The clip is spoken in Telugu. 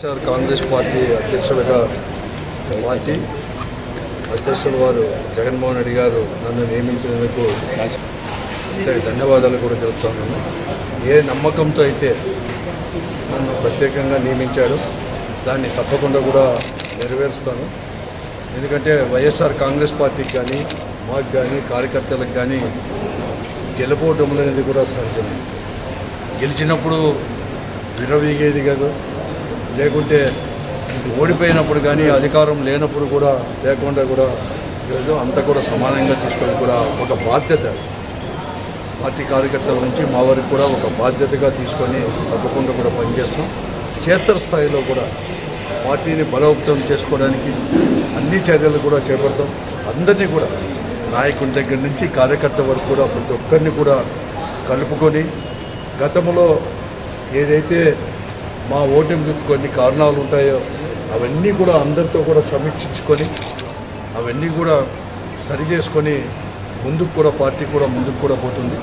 సార్ కాంగ్రెస్ పార్టీ అధ్యక్షులుగా పార్టీ అధ్యక్షులు వారు జగన్మోహన్ రెడ్డి గారు నన్ను నియమించినందుకు ధన్యవాదాలు కూడా తెలుపుతున్నాను ఏ నమ్మకంతో అయితే నన్ను ప్రత్యేకంగా నియమించాడు దాన్ని తప్పకుండా కూడా నెరవేరుస్తాను. ఎందుకంటే వైఎస్ఆర్ కాంగ్రెస్ పార్టీకి కానీ మాకు కానీ కార్యకర్తలకు కానీ గెలుపోవటం అనేది కూడా సహజమే. గెలిచినప్పుడు విరవీగేది కాదు లేకుంటే ఓడిపోయినప్పుడు కానీ అధికారం లేనప్పుడు కూడా లేకుండా కూడా లేదు అంతా కూడా సమానంగా తీసుకొని కూడా ఒక బాధ్యత. పార్టీ కార్యకర్తల నుంచి మా వరకు కూడా ఒక బాధ్యతగా తీసుకొని తప్పకుండా కూడా పనిచేస్తాం. క్షేత్రస్థాయిలో కూడా పార్టీని బలోపేతం చేసుకోవడానికి అన్ని చర్యలు కూడా చేపడతాం. అందరినీ కూడా నాయకుని దగ్గర నుంచి కార్యకర్త వరకు కూడా ప్రతి ఒక్కరిని కూడా కలుపుకొని గతంలో ఏదైతే మా ఓటమికి కొన్ని కారణాలు ఉంటాయో అవన్నీ కూడా అందరితో కూడా సమీక్షించుకొని అవన్నీ కూడా సరి చేసుకొని ముందుకు కూడా పార్టీ కూడా ముందుకు కూడా పోతుంది.